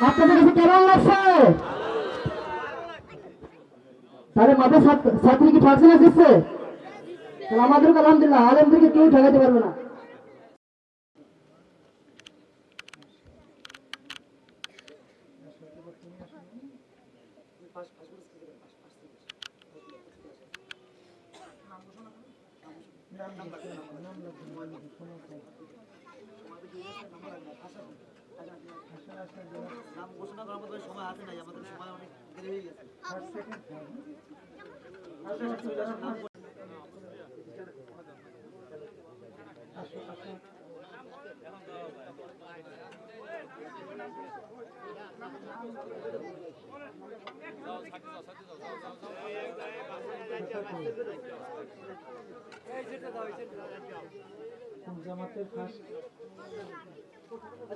আপনাদের কাছে কেমন লাগছে? তাহলে মাথায় ছাত্র- কি ঠকছে না দিচ্ছে তাহলে আমাদেরকে আলহামদুলিল্লাহ, আলমদেরকে কেউ ঠকাতে পারবে না। নাম ঘোষণা করার মতো সময় আছে নাই আমাদের সময় অনেক দেরি হয়ে গেছে। জামাতের ফার্স্ট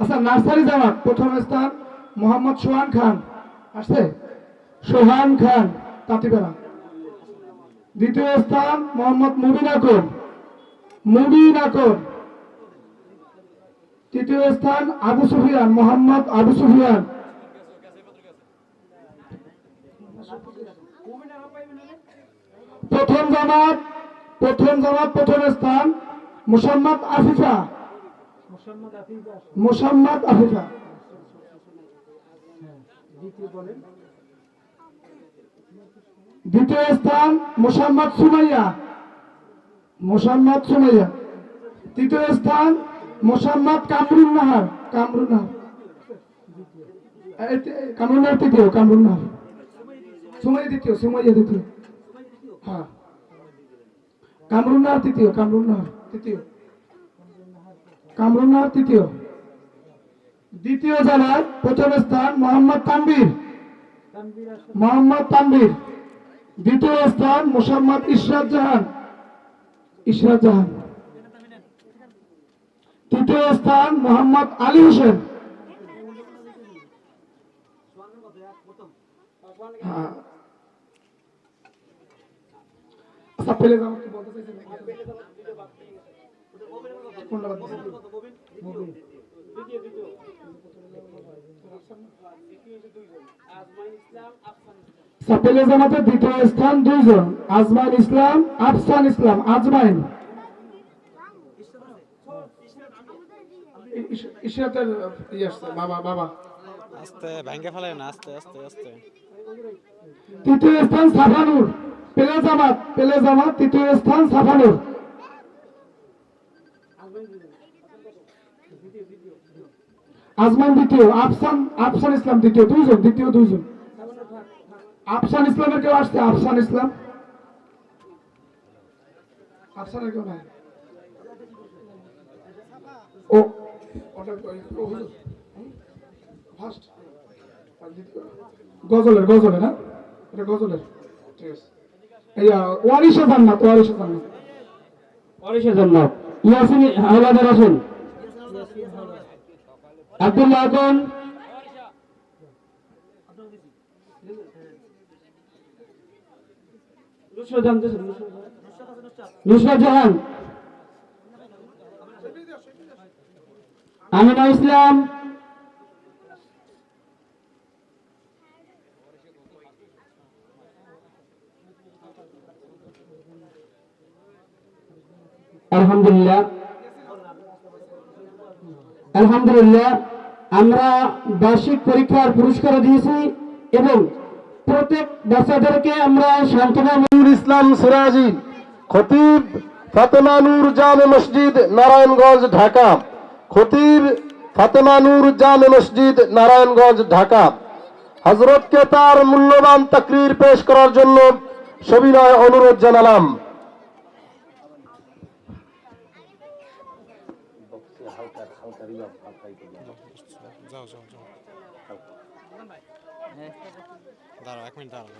আচ্ছা নার্সারি জামাত, প্রথম স্থান মোহাম্মদ সোহান খান। আসছে? সোহান খান তাঁতিপাড়া দ্বিতীয় স্থান মোহাম্মদ মুবিন আকর। মুবিন আকর। তৃতীয় স্থান আবু সুফিয়ান, মোহাম্মদ আবু সুফিয়ান। প্রথম জামাত প্রথম জামাত, প্রথম স্থান মুসাম্মদ আফিফা। মোসাম্মদ আফিফা দ্বিতীয় স্থান মুসাম্মদ সুমাইয়া। মুসাম্মদ সুমাইয়া। তৃতীয় স্থান মুসাম্মদ কামরুন নাহার। কামরুন নাহার। কামরুন নাহার তৃতীয় কামরুন নাহার। সুমাইয়া দ্বিতীয় সুমাইয়া দ্বিতীয়। হ্যাঁ। কামরুন নাহার তৃতীয় কামরুন নাহার তৃতীয়। কামরুন নাহার তৃতীয়। দ্বিতীয় জেলার প্রথম স্থান মোহাম্মদ তানবীর মোহাম্মদ তানবীর দ্বিতীয় স্থান মোসাম্মদ ইশরাত জাহান। ইশরাত জাহান। তৃতীয় স্থান মোহাম্মদ আলী হোসেন। হ্যাঁ। আচ্ছা পেলে বলতে চাইছেন? সাপেলে দ্বিতীয় স্থান দুইজন আজমাইন ইসলাম আফসান ইসলাম আজমাইন। ইশরাতের ইয়ে বাবা বাবা। আস্তে ভেঙ্গে ফেলে না আস্তে আস্তে আস্তে। তৃতীয় স্থান সাফানুর পেলে জামাত পেলে জামাত তৃতীয় স্থান সাফানুর। আজমান দ্বিতীয়, আফসান আফসান ইসলাম দ্বিতীয়, দুইজন দ্বিতীয় দুইজন। আফসান ইসলামের কেউ আসছে? আফসান ইসলাম। আফসানের কেউ নাই। ও গজলের গজলের হ্যাঁ? এটা গজলের। ঠিক আছে। ওয়ারিশে জান্নাত ওয়ারিশে জান্নাত। পরিষের জন্য ইয়াসিন হাওলাদার আসুন। আব্দুল্লাহ জাহান। নুসরত জাহান। আমিনা ইসলাম। আলহামদুলিল্লাহ। আলহামদুলিল্লাহ, আমরা বার্ষিক পরীক্ষার পুরস্কার দিয়েছি এবং প্রত্যেক বাচ্চাদেরকে আমরা সান্ত্বনা নূর ইসলাম সিরাজি, খতিব ফাতেমা নূর জামে মসজিদ, নারায়ণগঞ্জ, ঢাকা। খতিব ফাতেমা নূর জামে মসজিদ, নারায়ণগঞ্জ, ঢাকা। হজরতকে তার মূল্যবান তাকরির পেশ করার জন্য সবিনয় অনুরোধ জানালাম। দাঁড়াও এক মিনিট দাঁড়াও।